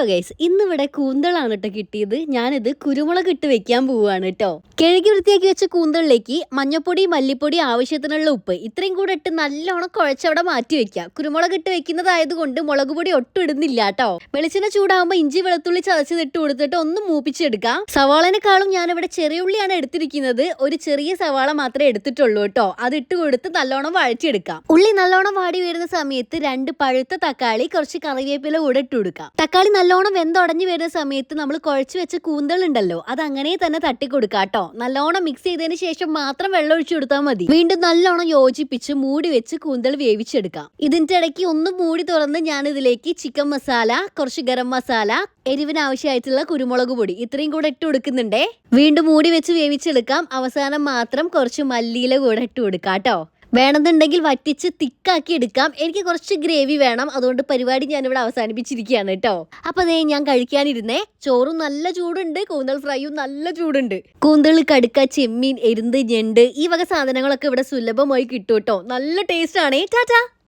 Hello guys ഇന്നിവിടെ കൂന്തളാണ് കേട്ടോ കിട്ടിയത്. ഞാനിത് കുരുമുളക് ഇട്ട് വെക്കാൻ പോവുകയാണ് കേട്ടോ കിഴക്കി വൃത്തിയാക്കി വെച്ച കൂന്തളിലേക്ക് മഞ്ഞപ്പൊടി മല്ലിപ്പൊടി ആവശ്യത്തിനുള്ള ഉപ്പ്. ഇത്രയും കൂടെ ഇട്ട് നല്ലോണം കുഴച്ചവിടെ മാറ്റി വെക്കുക കുരുമുളക് ഇട്ട് വെക്കുന്നതായതുകൊണ്ട് മുളക് പൊടി ഒട്ടും ഇടുന്നില്ല കേട്ടോ വെളിച്ചെണ്ണ ചൂടാകുമ്പോൾ ഇഞ്ചി വെളുത്തുള്ളി ചതച്ചത് ഇട്ട് കൊടുത്തിട്ട് ഒന്ന് മൂപ്പിച്ചെടുക്കാം. സവാളനെക്കാളും ഞാനിവിടെ ചെറിയ ഉള്ളിയാണ് എടുത്തിരിക്കുന്നത്. ഒരു ചെറിയ സവാള മാത്രമേ എടുത്തിട്ടുള്ളൂ കേട്ടോ അത് ഇട്ട് കൊടുത്ത് നല്ലോണം വഴറ്റിയെടുക്കാം. ഉള്ളി നല്ലോണം വാടി വരുന്ന സമയത്ത് രണ്ട് പഴുത്ത തക്കാളി കുറച്ച് കറിവേപ്പില കൂടെ ഇട്ട് കൊടുക്കാം. തക്കാളി നല്ലോണം വെന്തുടഞ്ഞു വരുന്ന സമയത്ത് നമ്മൾ കുഴച്ച് വെച്ച കൂന്തൾ ഉണ്ടല്ലോ അത് അങ്ങനെ തന്നെ തട്ടി കൊടുക്കാം കേട്ടോ. നല്ലോണം മിക്സ് ചെയ്തതിന് ശേഷം മാത്രം വെള്ളം ഒഴിച്ചു കൊടുത്താൽ മതി. വീണ്ടും നല്ലോണം യോജിപ്പിച്ച് മൂടി വെച്ച് കൂന്തൾ വേവിച്ചെടുക്കാം. ഇതിന്റെ ഇടയ്ക്ക് ഒന്ന് മൂടി തുറന്ന് ഞാൻ ഇതിലേക്ക് ചിക്കൻ മസാല കുറച്ച് ഗരം മസാല എരിവിന് ആവശ്യമായിട്ടുള്ള കുരുമുളക് പൊടി ഇത്രയും കൂടെ ഇട്ട് കൊടുക്കുന്നുണ്ടേ. വീണ്ടും മൂടി വെച്ച് വേവിച്ചെടുക്കാം. അവസാനം മാത്രം കുറച്ച് മല്ലിയില കൂടെ ഇട്ട് കൊടുക്കാം കേട്ടോ. വേണമെന്നുണ്ടെങ്കിൽ വറ്റിച്ച് തിക്കാക്കി എടുക്കാം. എനിക്ക് കുറച്ച് ഗ്രേവി വേണം. അതുകൊണ്ട് പരിപാടി ഞാനിവിടെ അവസാനിപ്പിച്ചിരിക്കുകയാണ് കേട്ടോ. അപ്പൊ അതേ ഞാൻ കഴിക്കാനിരുന്നേ. ചോറും നല്ല ചൂടുണ്ട്. കൂന്തൽ ഫ്രൈയും നല്ല ചൂടുണ്ട്. കൂന്തൽ കടുക്ക ചെമ്മീൻ എരുന്ത് ഞണ്ട് ഈ വക സാധനങ്ങളൊക്കെ ഇവിടെ സുലഭമായി കിട്ടും കേട്ടോ. നല്ല ടേസ്റ്റ് ആണേ. ടാറ്റാ